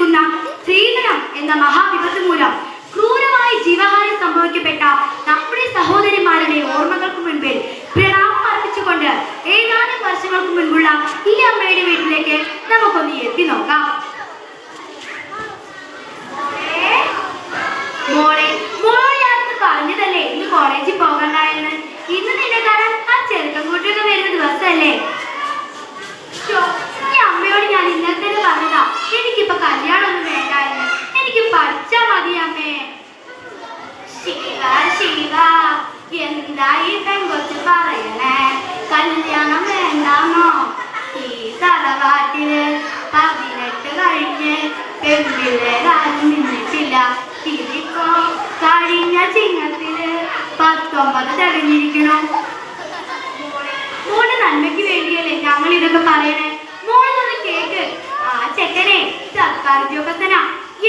എന്ന മഹാവിപത്ത് മൂലം ക്രൂരമായി ജീവഹാനി സംഭവിക്കപ്പെട്ട നമ്മുടെ സഹോദരിമാരുടെ ഓർമ്മകൾക്ക് മുൻപിൽ പ്രണാമം അർപ്പിച്ചുകൊണ്ട് ഏതാനും വർഷങ്ങൾക്ക് മുൻപുള്ള ഈ അമ്മയുടെ വീട്ടിലേക്ക് നമുക്കൊന്ന് എത്തി നോക്കാം. മോളെ ഞാനൊന്ന് പറഞ്ഞതല്ലേ? ഇന്ന് കോളേജിൽ പോകണ്ടായെന്ന് ഇന്ന് നിന്നെ കാണാൻ ആ ചെറുക്കൻ കൂട്ടിയൊക്കെ വരുന്ന ദിവസമല്ലേ ശ്ശോ, ഈ അമ്മയോട് ഞാൻ ഇന്നലെ തന്നെ പറഞ്ഞതാ എനിക്കിപ്പോ കല്യാണമൊന്നും വേണ്ട എനിക്ക് പഠിച്ചാ മതി ശിവ ശിവ എന്തായി പെങ്കൊച്ച് പറയണേ? കല്യാണം വേണ്ടാമോ ഈ തറവാട്ടിൽ പതിനെട്ട് കഴിഞ്ഞ് പെൺപിള്ളേരാരും നിന്നിട്ടില്ല. ഇതിപ്പോ കഴിഞ്ഞ ചിങ്ങത്തിൽ പത്തൊമ്പത് തെളിഞ്ഞിരിക്കണു. മോളെ നന്മയ്ക്ക് വേണ്ടിയല്ലേ ഞങ്ങൾ ഇതൊക്കെ പറയണേ? ചെക്കനെ സർക്കാർ ഉദ്യോഗസ്ഥനാ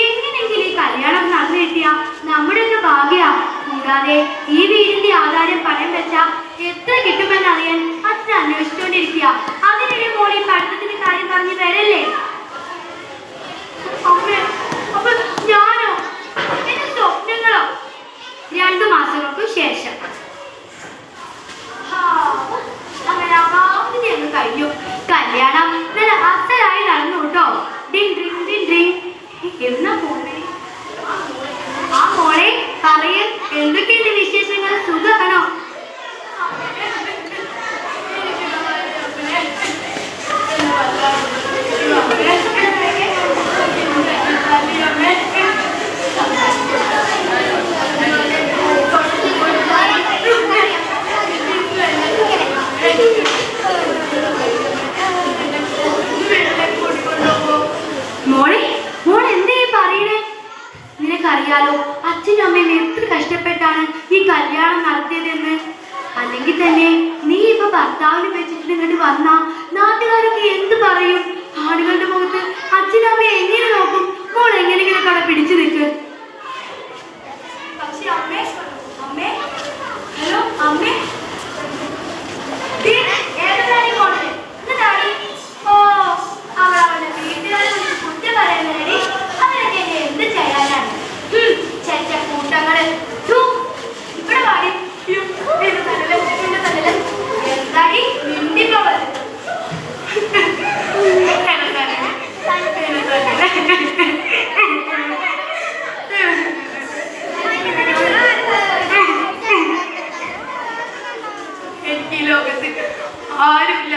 എങ്ങനെങ്കിലും ഈ കല്യാണം നടന്നു കിട്ടിയ നമ്മുടെ ഒക്കെ ഭാഗ്യ. കൂടാതെ ഈ വീടിന്റെ ആധാരം പണം വെച്ച എത്ര കിട്ടുമെന്ന് അറിയാൻ അച്ഛൻ അന്വേഷിച്ചുകൊണ്ടിരിക്കുക അതിനിടെ നിനക്കറിയാലോ അച്ഛനും അമ്മയും എത്ര കഷ്ടപ്പെട്ടാണ് ഈ കല്യാണം നടത്തിയതെന്ന്? അല്ലെങ്കിൽ തന്നെ നീ ഇപ്പൊ ഭർത്താവിനെ വെച്ചിട്ട് ഇങ്ങോട്ട് വന്നാ നാട്ടുകാരൊക്കെ എന്ത് പറയും? ആരുമില്ല.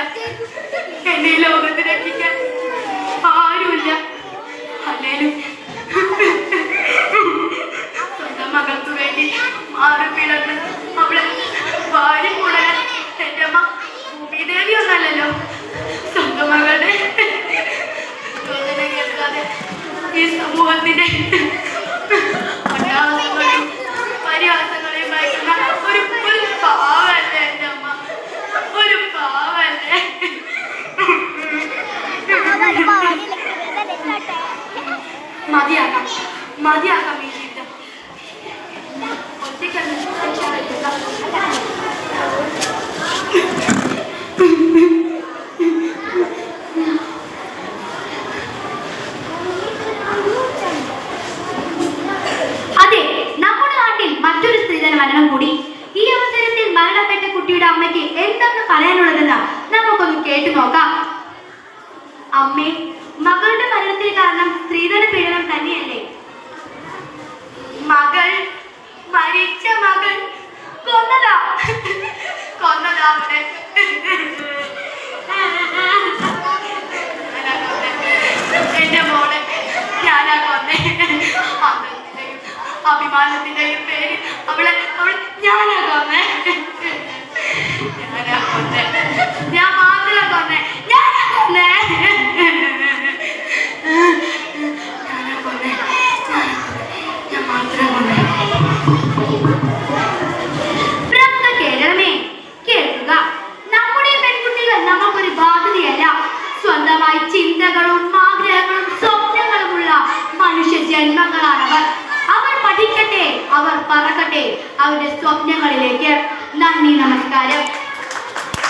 എന്നെ ഈ ലോകത്ത് രക്ഷിക്കാൻ ആരുമില്ല. അല്ലേലും. മതിയാക്കാം. മതിയാക്കാം ഈ ജീവിതം. ഒറ്റയ്ക്കല്ല മരണം കൂടി ഈ അവസരത്തിൽ മരണപ്പെട്ട കുട്ടിയുടെ അമ്മയ്ക്ക് എന്താണ് പറയാനുള്ളതെന്ന് നമുക്കൊന്ന് കേട്ടു നോക്കാം. അമ്മേ മകളുടെ മരണത്തിന് കാരണം സ്ത്രീധന പീഡനം തന്നെയല്ലേ? മകൾ മരിച്ച മകൾ കൊന്നതാ. കൊന്നതാ എന്റെ മോളെ ഞാനാ കൊന്നേ. അഭിമാനത്തിന്റെയും അവരുടെ സ്വപ്നങ്ങളിലേക്ക് നന്ദി നമസ്കാരം.